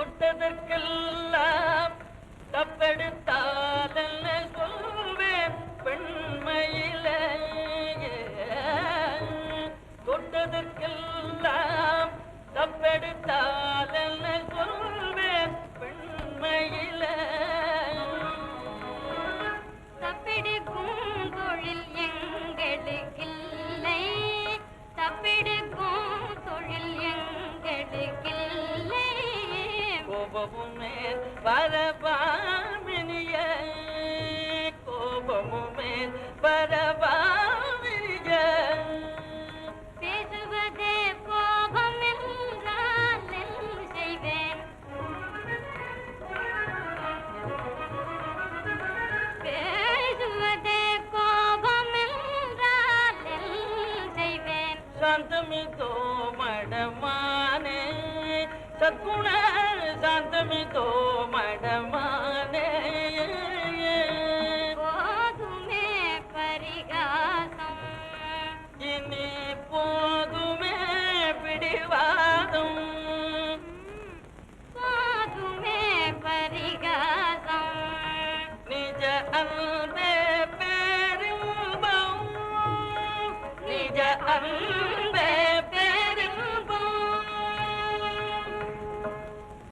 தொட்டதற்கெல்லாம் கோபமுமே பரபாமினிய கோபமுமே பரபாமினிய பேசுவதே கோபம் என்றால் செய்வேன்? பேசுவதே கோபம் என்றால் செய்வேன்? சாந்தமிதோ மடமானே சத்குண కాంతమితో మడమానే పోదుమే పరిగాసం ఇని పోదుమే పిడివాదం పోదుమే పరిగాసం నిజ అల్బే పేరింబం నిజ అల్బే